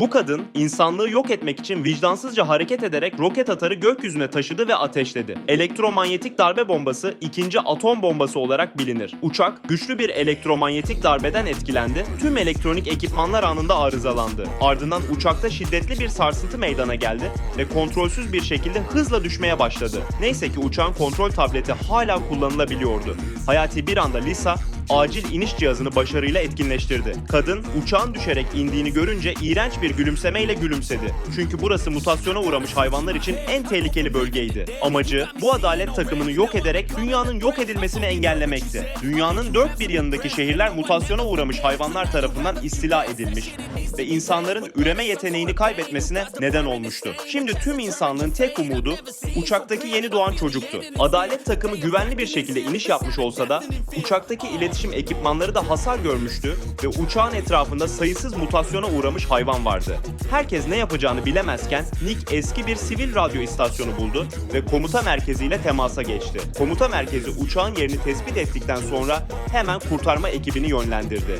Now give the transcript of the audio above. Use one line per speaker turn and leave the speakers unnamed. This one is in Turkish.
Bu kadın insanlığı yok etmek için vicdansızca hareket ederek roket atarı gökyüzüne taşıdı ve ateşledi. Elektromanyetik darbe bombası ikinci atom bombası olarak bilinir. Uçak güçlü bir elektromanyetik darbeden etkilendi. Tüm elektronik ekipmanlar anında arızalandı. Ardından uçakta şiddetli bir sarsıntı meydana geldi ve kontrolsüz bir şekilde hızla düşmeye başladı. Neyse ki uçağın kontrol tableti hala kullanılabiliyordu. Hayati bir anda Lisa acil iniş cihazını başarıyla etkinleştirdi. Kadın uçağın düşerek indiğini görünce iğrenç bir gülümsemeyle gülümsedi. Çünkü burası mutasyona uğramış hayvanlar için en tehlikeli bölgeydi. Amacı bu adalet takımını yok ederek dünyanın yok edilmesini engellemekti. Dünyanın dört bir yanındaki şehirler mutasyona uğramış hayvanlar tarafından istila edilmiş ve insanların üreme yeteneğini kaybetmesine neden olmuştu. Şimdi tüm insanlığın tek umudu uçaktaki yeni doğan çocuktu. Adalet takımı güvenli bir şekilde iniş yapmış olsa da uçaktaki iletişim ekipmanları da hasar görmüştü ve uçağın etrafında sayısız mutasyona uğramış hayvan vardı. Herkes ne yapacağını bilemezken Nick eski bir sivil radyo istasyonu buldu ve komuta merkeziyle temasa geçti. Komuta merkezi uçağın yerini tespit ettikten sonra hemen kurtarma ekibini yönlendirdi.